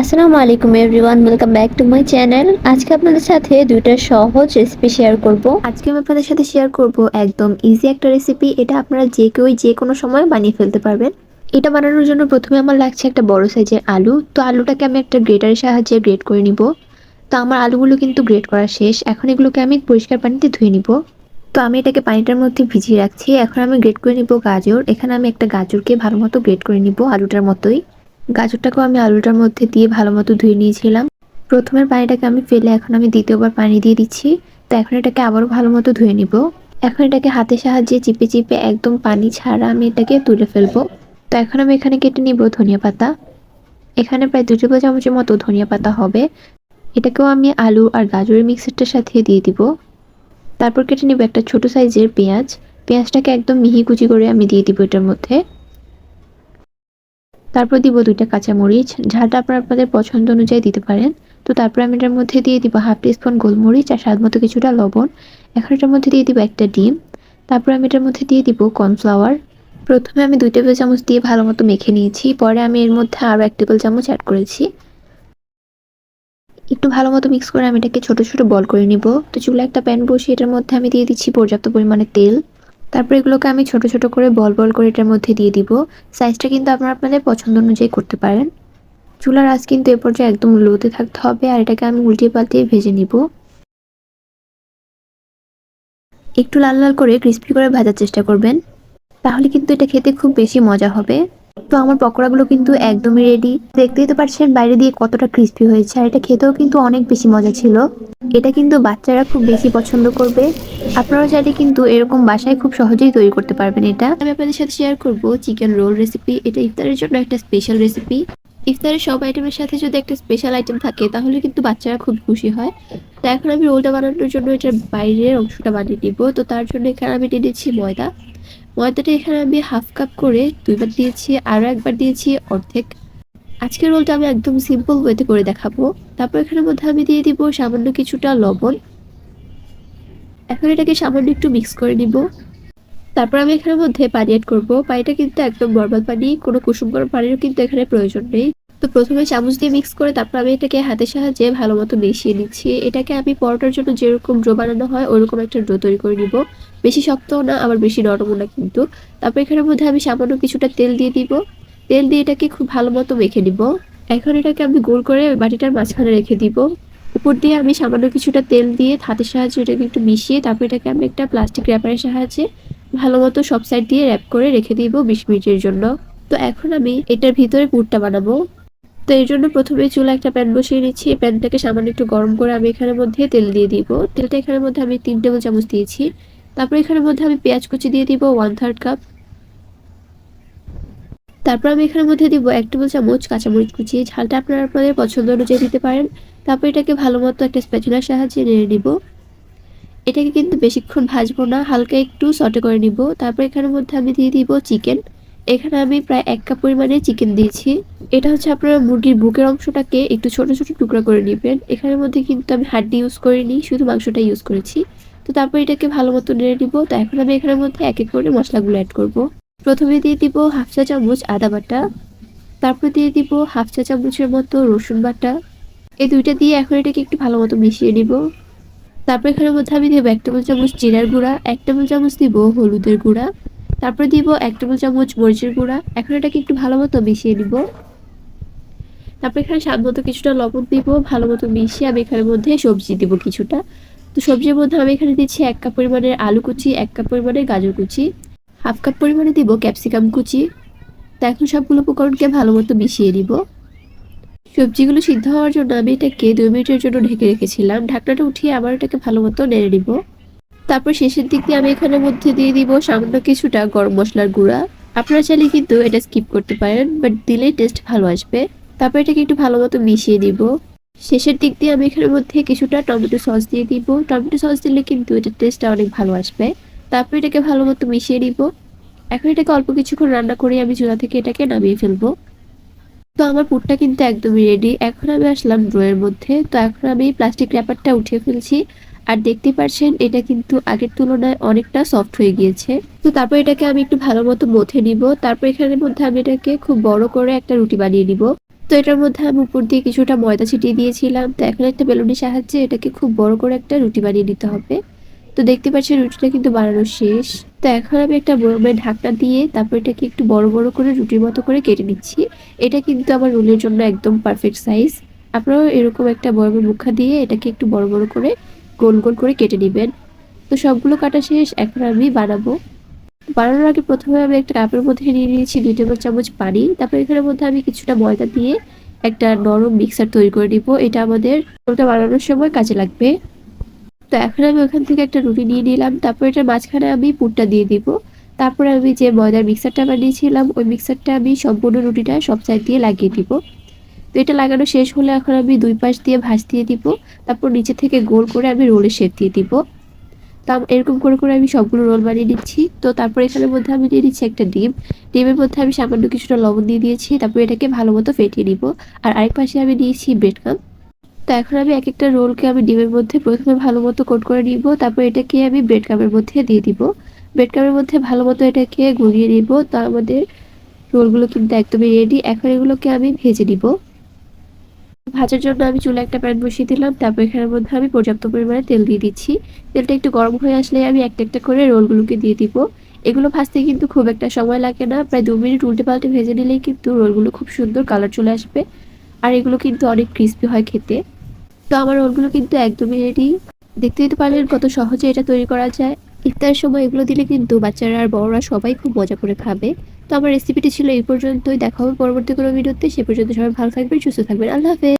আসসালামু আলাইকুম everyone welcome back to my channel আজকে আপনাদের সাথে দুইটা সহজ রেসিপি শেয়ার করব। আজকে আমি আপনাদের সাথে শেয়ার করব একদম ইজি একটা রেসিপি এটা আপনারা যে কেউ যে কোনো সময় বানিয়ে ফেলতে পারবেন। এটা বানানোর জন্য প্রথমে আমার লাগছে একটা বড় সাইজের আলু। তো আলুটাকে আমি একটা গ্রেটারের সাহায্যে গ্রেট করে নিব। তো আমার আলুগুলো কিন্তু গ্রেট করা শেষ। এখন এগুলোকে আমি পরিষ্কার পানিতে ধুয়ে নিব। তো আমি এটাকে পানিটার মধ্যে ভিজিয়ে রাখছি। এখন আমি গ্রেট করে নিব গাজর। এখানে আমি একটা গাজরকে ভালো মতো গ্রেট করে নিব আলুটার মতোই। গাজরটাকেও আমি আলুটার মধ্যে দিয়ে ভালো মতো ধুয়ে নিয়েছিলাম। প্রথমের পানিটাকে আমি ফেলে এখন আমি দ্বিতীয়বার পানি দিয়ে দিচ্ছি। তো এখন এটাকে আবারও ভালো মতো ধুয়ে নিব। এখন এটাকে হাতের সাহায্যে চিপে চিপে একদম পানি ছাড়া আমি এটাকে তুলে ফেলব। তো এখন আমি এখানে কেটে নিব ধনিয়া পাতা। এখানে প্রায় দু টেবিল চামচের মতো ধনিয়া পাতা হবে। এটাকেও আমি আলু আর গাজরের মিক্সারটার সাথে দিয়ে দিব। তারপর কেটে নিব একটা ছোট সাইজের পেঁয়াজ। পেঁয়াজটাকে একদম মিহি কুচি করে আমি দিয়ে দিব এটার মধ্যে। তারপর দিব দুইটা কাঁচামরিচ। ঝালটা আপনার আপনাদের পছন্দ অনুযায়ী দিতে পারেন। তো তারপর আমি এটার মধ্যে দিয়ে দিব হাফ টিস্পুন গোলমরিচ আর স্বাদ মতো কিছুটা লবণ। এখন এটার মধ্যে দিয়ে দিব একটা ডিম। তারপর আমি এটার মধ্যে দিয়ে দিব কর্নফ্লাওয়ার। প্রথমে আমি দুই টেবিল চামচ দিয়ে ভালো মতো মেখে নিয়েছি। পরে আমি এর মধ্যে আরও এক টেবিল চামচ অ্যাড করেছি। একটু ভালো মতো মিক্স করে আমি এটাকে ছোট ছোট বল করে নিব। তো চুলা একটা প্যান বসিয়ে এটার মধ্যে আমি দিয়ে দিচ্ছি পর্যাপ্ত পরিমাণে তেল। তারপর এগুলোকে আমি ছোট ছোট করে বল বল করে এটার মধ্যে দিয়ে দিব। সাইজটা কিন্তু আপনারা আপনাদের পছন্দ অনুযায়ী করতে পারেন। চুলার আঁচ কিন্তু এ পর্যায়ে একদম লোতে থাকতে হবে আর এটাকে আমি উল্টিয়ে পাল্টিয়ে ভেজে নিব। একটু লাল লাল করে ক্রিস্পি করে ভাজার চেষ্টা করবেন। তাহলে কিন্তু এটা খেতে খুব বেশি মজা হবে। তো আমার পকোড়াগুলো কিন্তু একদমই রেডি দেখতেই তো পারছেন বাইরে দিয়ে কতটা ক্রিস্পি হয়েছে আর এটা খেতেও কিন্তু অনেক বেশি মজা ছিল। এটা কিন্তু বাচ্চারা খুব বেশি পছন্দ করবে। আপনারা চাইলে কিন্তু এরকম বাসায় খুব সহজেই তৈরি করতে পারবেন এটা। আমি আপনাদের সাথে শেয়ার করব চিকেন রোল রেসিপি এটা ইফতারের জন্য একটা স্পেশাল রেসিপি ইফতারের সব আইটেমের সাথে যদি একটা স্পেশাল আইটেম থাকে, তাহলে কিন্তু বাচ্চারা খুব খুশি হয়। তো এখন আমি রোলটা বানানোর জন্য এটার বাইরের অংশটা বানিয়ে নিব। তো তার জন্য এখানে আমি নিয়ে নিচ্ছি ময়দা। ময়দাটা এখানে আমি হাফ কাপ করে দুইবার দিয়েছি আরও একবার দিয়েছি অর্ধেক। আজকের রোলটা আমি একদম সিম্পল ওয়েতে করে দেখাবো। তারপর এখানের মধ্যে আমি দিয়ে দিব সামান্য কিছুটা লবণ। এখন এটাকে সামান্য একটু মিক্স করে নিব। তারপর আমি এখানের মধ্যে পানি অ্যাড করব। পানিটা কিন্তু একদম নর্মাল পানি, কোনো কুসুম গরম পানিরও কিন্তু এখানে প্রয়োজন নেই। তো প্রথমে চামচ দিয়ে মিক্স করে তারপর আমি এটাকে হাতের সাহায্যে ভালো মতো মিশিয়ে নিচ্ছি। এটাকে আমি পরোটার জন্য যেরকম ডো বানানো হয়, ওরকম একটা ডো তৈরি করে নিব। বেশি শক্তও না, আবার বেশি নরমও না কিন্তু। তারপর এখানের মধ্যে আমি সামান্য কিছুটা তেল দিয়ে দিব। তেল দিয়ে এটাকে খুব ভালো মতো মেখে নিব। এখন এটাকে আমি গোল করে বাটিটার মাঝখানে রেখে দিব। উপর দিয়ে আমি সামান্য কিছুটা তেল দিয়ে হাতের সাহায্যে এটাকে একটু মিশিয়ে তারপর এটাকে আমি একটা প্লাস্টিক র্যাপারের সাহায্যে ভালো মতো সব সাইড দিয়ে র্যাপ করে রেখে দিব বিশ মিনিটের জন্য। তো এখন আমি এটার ভিতরে পুরটা বানাবো। তো এর জন্য প্রথমে চুলা একটা প্যান বসিয়ে নিচ্ছি। এই প্যানটাকে সামান্য একটু গরম করে আমি এখানের মধ্যে তেল দিয়ে দিব। তেলটা এখানের মধ্যে আমি তিন টেবিল চামচ দিয়েছি। তারপর এখানের মধ্যে আমি পেঁয়াজ কুচি দিয়ে দিব ওয়ান থার্ড কাপ তারপর আমি এখানের মধ্যে দিব এক টেবিল চামচ কাঁচামরিচ কুচি ঝালটা আপনারা আপনাদের পছন্দ অনুযায়ী দিতে পারেন। তারপর এটাকে ভালো মতো একটা স্প্যাচুলার সাহায্যে নেড়ে নিব। এটাকে কিন্তু বেশিক্ষণ ভাজবো না, হালকা একটু সটে করে নিব। তারপর এখানের মধ্যে আমি দিয়ে দিব চিকেন এখানে আমি প্রায় এক কাপ পরিমাণে চিকেন দিয়েছি। এটা হচ্ছে আপনারা মুরগির বুকের অংশটাকে একটু ছোট ছোট টুকরা করে নেবেন। এখানের মধ্যে কিন্তু আমি হাড্ডি ইউজ করিনি, শুধু মাংসটা ইউজ করেছি। তো তারপর এটাকে ভালো মতো নেড়ে নিব। তো এখন আমি এখানের মধ্যে এক এক করে মশলাগুলো অ্যাড করব। প্রথমে দিয়ে দিব হাফ চা চামচ আদা বাটা, তারপর দিয়ে দিব হাফ চা চামচের মতো রসুন বাটা। এই দুইটা দিয়ে এখন এটাকে একটু ভালো মতো মিশিয়ে নিব। তারপর এখানে মধ্যে আমি দেবো এক টেবিল চামচ জিরার গুঁড়া, এক টেবিল চামচ দিব হলুদের গুঁড়া, তারপর দিব এক টেবিল চামচ মরিচের গুঁড়া। এখন এটাকে একটু ভালো মতো মিশিয়ে নিব। তারপর এখানে স্বাদ মতো কিছুটা লবণ দিব, ভালো মতো মিশিয়ে আমি এখানের মধ্যে সবজি দিব কিছুটা। তো সবজির মধ্যে আমি এখানে দিচ্ছি এক কাপ পরিমাণের আলু কুচি, এক কাপ পরিমাণের গাজর কুচি। হাফ কাপ পরিমাণে দিব ক্যাপসিকাম কুচি। তা এখন সবগুলো উপকরণকে ভালো মতো মিশিয়ে নিব। সবজিগুলো সিদ্ধ হওয়ার জন্য আমি এটাকে দুই মিনিটের জন্য ঢেকে রেখেছিলাম। ঢাকনাটা উঠিয়ে আবার এটাকে ভালো মতো নেড়ে নিব। তারপর শেষের দিক দিয়ে আমি এখানের মধ্যে দিয়ে দিব সামান্য কিছুটা গরম মশলার গুঁড়া। আপনারা চাইলে কিন্তু এটা স্কিপ করতে পারেন, বাট দিলেই টেস্ট ভালো আসবে। তারপর এটাকে একটু ভালো মতো মিশিয়ে দিব শেষের দিক দিয়ে আমি এখানের মধ্যে কিছুটা টমেটো সস দিয়ে দিব। টমেটো সস দিলে কিন্তু এটার টেস্টটা অনেক ভালো আসবে। তারপর এটাকে ভালো মতো মিশিয়ে দিব এখন এটাকে অল্প কিছুক্ষণ রান্না করে আমি চুলা থেকে এটাকে নামিয়ে ফেলব। তো আমার পুরটা কিন্তু একদমই রেডি এখন আমি আসলাম ড্রয়ের মধ্যে। তো এখন আমি প্লাস্টিক র্যাপারটা উঠিয়ে ফেলছি। আর দেখতে পাচ্ছেন এটা কিন্তু আগের তুলনায় অনেকটা সফট হয়ে গিয়েছে। তো তারপর এটাকে আমি একটু ভালো মতো মথে নিব। তারপর এখানের মধ্যে আমি এটাকে খুব বড় করে একটা রুটি বানিয়ে নিব। তো এটার মধ্যে আমি উপর দিয়ে কিছুটা ময়দা ছিটিয়ে দিয়েছিলাম। তো এখন একটা বেলুনের সাহায্যে এটাকে খুব বড় করে একটা রুটি বানিয়ে নিতে হবে। তো দেখতে পাচ্ছি রুটিটা কিন্তু বানানো শেষ। তো এখন আমি একটা বরমের ঢাকনা দিয়ে তারপর এটাকে একটু বড় বড় করে রুটির মতো করে কেটে নিচ্ছি। এটা কিন্তু আমার রোলের জন্য একদম পারফেক্ট সাইজ আপনারাও এরকম একটা বরমের মুখা দিয়ে এটাকে একটু বড় বড় করে গোল গোল করে কেটে নেবেন। তো সবগুলো কাটা শেষ, এখন আমি বানাবো। বানানোর আগে প্রথমে আমি একটা কাপের মধ্যে নিয়ে নিয়েছি দুই টেবিল চামচ পানি। তারপর এখানের মধ্যে আমি কিছুটা ময়দা দিয়ে একটা নরম মিক্সার তৈরি করে নিব। এটা আমাদের ওটা বানানোর সময় কাজে লাগবে। তো এখন আমি ওখান থেকে একটা রুটি নিয়ে নিলাম, তারপর এটার মাঝখানে আমি পুরটা দিয়ে দিব। তারপরে আমি যে ময়দার মিক্সারটা বানিয়েছিলাম, ওই মিক্সারটা আমি সম্পূর্ণ রুটিটা সব সাইড দিয়ে লাগিয়ে দিব। তো এটা লাগানো শেষ হলে এখন আমি দুই পাশ দিয়ে ভাঁজ দিয়ে দিব, তারপর নিচে থেকে গোল করে আমি রোলে শেপ দিয়ে দিব। তো এরকম করে করে আমি সবগুলো রোল বানিয়ে নিচ্ছি। তো তারপর এখানের মধ্যে আমি দিয়ে নিচ্ছি একটা ডিম। ডিমের মধ্যে আমি সামান্য কিছুটা লবণ দিয়ে দিয়েছি, তারপর এটাকে ভালো মতো ফেটিয়ে নিব। আর আরেক পাশে আমি নিয়েছি ব্রেড কাম তো এখন আমি এক একটা রোলকে আমি ডিমের মধ্যে প্রথমে ভালো মতো কোট করে নিব, তারপর এটাকে আমি ব্রেড কামের মধ্যে দিয়ে দিব। ব্রেড কামের মধ্যে ভালো মতো এটাকে গুলিয়ে নিব, তো আমাদের রোলগুলো কিন্তু একদমই রেডি এখন এগুলোকে আমি ভেজে নিব। ভাজার জন্য আমি চুলে একটা প্যান বসিয়ে দিলাম, তারপর এখানের মধ্যে আমি পর্যাপ্ত পরিমাণে তেল দিয়ে দিচ্ছি। তেলটা একটু গরম হয়ে আসলে আমি একটা একটা করে রোলগুলোকে দিয়ে দিব। এগুলো ভাজতে কিন্তু খুব একটা সময় লাগে না, প্রায় দু মিনিট উল্টে পাল্টে ভেজে নিলেই কিন্তু রোলগুলো খুব সুন্দর কালার চলে আসবে। আর এগুলো কিন্তু অনেক ক্রিস্পি হয় খেতে। তো আমার রোলগুলো কিন্তু একদমই রেডি দেখতে দিতে পারলেন কত সহজে এটা তৈরি করা যায়। ইফতার সময় এগুলো দিলে কিন্তু বাচ্চারা আর বড়রা সবাই খুব মজা করে খাবে। তো আমার রেসিপিটি ছিল এই পর্যন্তই। দেখা হবে পরবর্তী কোনো ভিডিওতে। সে পর্যন্ত সবাই ভালো থাকবেন, সুস্থ থাকবেন। আল্লাহ হাফেজ।